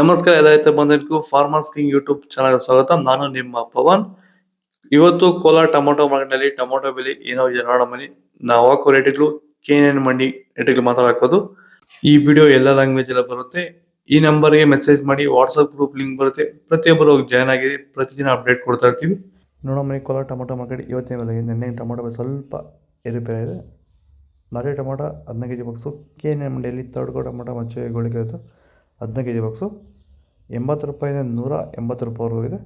ನಮಸ್ಕಾರ ಎಲ್ಲ ಬಂದಿದ್ದಕ್ಕೂ ಫಾರ್ಮರ್ಸ್ ಕಿಂಗ್ ಯೂಟ್ಯೂಬ್ ಚಾನಲ್ ಸ್ವಾಗತ. ನಾನು ನಿಮ್ಮ ಪವನ್. ಇವತ್ತು ಕೋಲಾರ ಟೊಮೊಟೊ ಮಾರ್ಕೆಟ್ನಲ್ಲಿ ಟೊಮೊಟೊ ಬೆಲೆ ಏನೋ ಇದೆ ನೋಡೋ ಮನಿ ನಾವು ಹಾಕೋ ರೇಟ್ಗಳು ಕೆ ಮಂಡಿ ರೇಟ್ಗಳು ಮಾತಾಡೋದು ಈ ವಿಡಿಯೋ ಎಲ್ಲ ಲ್ಯಾಂಗ್ವೇಜ್ ಎಲ್ಲ ಬರುತ್ತೆ. ಈ ನಂಬರ್ಗೆ ಮೆಸೇಜ್ ಮಾಡಿ ವಾಟ್ಸಪ್ ಗ್ರೂಪ್ ಲಿಂಕ್ ಬರುತ್ತೆ. ಪ್ರತಿಯೊಬ್ಬರು ಜಾಯ್ನ್ ಆಗಿ ಪ್ರತಿದಿನ ಅಪ್ಡೇಟ್ ಕೊಡ್ತಾ ಇರ್ತೀವಿ. ನೋಡೋ ಮನಿ ಕೋಲಾರ ಟೊಮೊಟೊ ಮಾರ್ಕೆಟ್ ಇವತ್ತಿನ ಬೆಲೆ ನೆನ್ನೆ ಟೊಮೊಟೊ ಬೆಲೆ ಸ್ವಲ್ಪ ಏರುಪೇರ ಇದೆ ಲಾರಿ ಟೊಮೊಟೊ ಹದಿನೈದು K G box K N ಮಂಡಿಯಲ್ಲಿ ತರ್ಡ್ಗೋ ಟೊಮೊಟೊ ಮಚ್ಚೆ ಗೋಳಿಗೆ ಇತ್ತು ಹದಿನೈದು ಕೆ ಜಿ ಬಾಕ್ಸು, ಎಂಬತ್ತು ರೂಪಾಯಿಂದ ನೂರ ಎಂಬತ್ತು ರೂಪಾಯಿವರೆಗೂ ಇದೆ.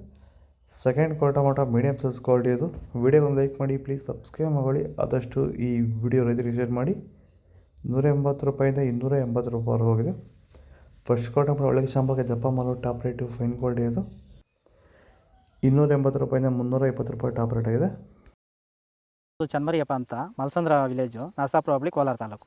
ಸೆಕೆಂಡ್ ಕ್ವಾಲ್ ಮಾಟ ಮೀಡಿಯಮ್ ಸೈಜ್ ಕ್ವಾಲಿಟಿ ಇದು. ವಿಡಿಯೋಗೊಂದು ಲೈಕ್ ಮಾಡಿ, ಪ್ಲೀಸ್ ಸಬ್ಸ್ಕ್ರೈಬ್ ಮಾಡಿ. ಆದಷ್ಟು ಈ ವಿಡಿಯೋ ರೈತರಿಗೆ ಶೇರ್ ಮಾಡಿ. ನೂರ ಎಂಬತ್ತು ರೂಪಾಯಿಂದ ಇನ್ನೂರ ಎಂಬತ್ತು ರೂಪಾಯಿವರೆಗೂ ಹೋಗಿದೆ. ಫಸ್ಟ್ ಕ್ವಾಲ್ ಮಾಡಿ ಒಳಗೆ ಶಾಂಪಲ್ಗೆ ದಪ್ಪ ಮಾಲು, ಟಾಪ್ ರೇಟು, ಫೈನ್ ಕ್ವಾಲಿಟಿ ಅದು ಇನ್ನೂರ ಎಂಬತ್ತು ರೂಪಾಯಿಂದ ಮುನ್ನೂರ ಇಪ್ಪತ್ತು ರೂಪಾಯಿ ಟಾಪ್ ರೇಟ್ ಆಗಿದೆ. ಚನ್ಮರಿಯಪ್ಪ ಅಂತ, ಮಲ್ಸಂದ್ರ ವಿಲೇಜು, ನರಸಾಪುರ ಹೋಬಳಿ, ಕೋಲಾರ ತಾಲೂಕು.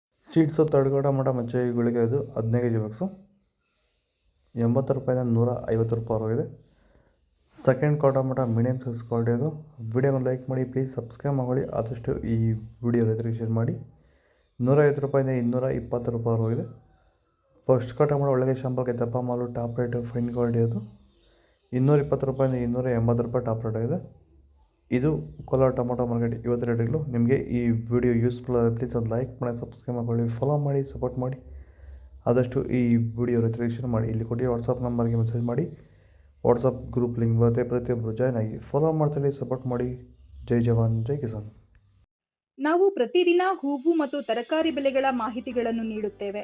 ಸೀಡ್ಸು ತಡ್ಗಡ ಮಠ ಮಜ್ಜೆ ಗುಳಿಗೆ ಅದು ಹದಿನೈದು ಕೆ ಜಿ ಬಾಕ್ಸು ಎಂಬತ್ತು ರೂಪಾಯಿಂದ ನೂರ ಐವತ್ತು ರೂಪಾಯಿವರೆಗಿದೆ ಸೆಕೆಂಡ್ ಕ್ವಾರ್ಟರ್ ಮಠ ಮೀಡಿಯಮ್ ಸೈಜ್ ಕ್ವಾಲಿಟಿ ವಿಡಿಯೋ ಒಂದು ಲೈಕ್ ಮಾಡಿ ಪ್ಲೀಸ್ ಸಬ್ಸ್ಕ್ರೈಬ್ ಮಾಡಿ ಆದಷ್ಟು ಈ ವಿಡಿಯೋ ರೈತರಿಗೆ ಶೇರ್ ಮಾಡಿ. ನೂರೈವತ್ತು ರೂಪಾಯಿಂದ ಇನ್ನೂರ ಇಪ್ಪತ್ತು ರೂಪಾಯಿವರೆಗಿದೆ ಫಸ್ಟ್ ಕ್ವಾಲ್ ಮಠ ಒಳಗೆ ಶಾಂಪಲ್ಗೆ ದಪ್ಪ ಮಾಲು ಟಾಪ್ ರೇಟು ಫೈನ್ ಕ್ವಾಲಿಟಿ ಅದು. ಇನ್ನೂರ ಇಪ್ಪತ್ತು ರೂಪಾಯಿಂದ ಇನ್ನೂರ ಎಂಬತ್ತು ರೂಪಾಯಿ ಟಾಪ್ ರೇಟ್ ಆಗಿದೆ. ಇದು ಕೋಲಾರ ಟೊಮೊಟೊ ಮಾರ್ಕೆಟ್ ಇವತ್ತು ರೇಟ್ಗಳು ನಿಮಗೆ ಈ ವಿಡಿಯೋ ಯೂಸ್ಫುಲ್ ಆದರೆ ಪ್ಲೀಸ್ ಒಂದು ಲೈಕ್ ಮಾಡಿ ಸಬ್ಸ್ಕ್ರೈಬ್ ಮಾಡ್ಕೊಳ್ಳಿ ಫಾಲೋ ಮಾಡಿ ಸಪೋರ್ಟ್ ಮಾಡಿ. ಆದಷ್ಟು ಈ ವಿಡಿಯೋ ರೆಜಿಸ್ಟ್ರೇಷನ್ ಮಾಡಿ. ಇಲ್ಲಿ ಕೊಟ್ಟು ವಾಟ್ಸಪ್ ನಂಬರ್ಗೆ ಮೆಸೇಜ್ ಮಾಡಿ. ವಾಟ್ಸಪ್ ಗ್ರೂಪ್ ಲಿಂಕ್ ಬರುತ್ತೆ ಪ್ರತಿಯೊಬ್ಬರು ಜಾಯ್ನ್ ಆಗಿ ಫಾಲೋ ಮಾಡ್ತಾರೆ ಸಪೋರ್ಟ್ ಮಾಡಿ. ಜೈ ಜವಾನ್, ಜೈ ಕಿಸಾನ್. ನಾವು ಪ್ರತಿದಿನ ಹೂವು ಮತ್ತು ತರಕಾರಿ ಬೆಲೆಗಳ ಮಾಹಿತಿಗಳನ್ನು ನೀಡುತ್ತೇವೆ.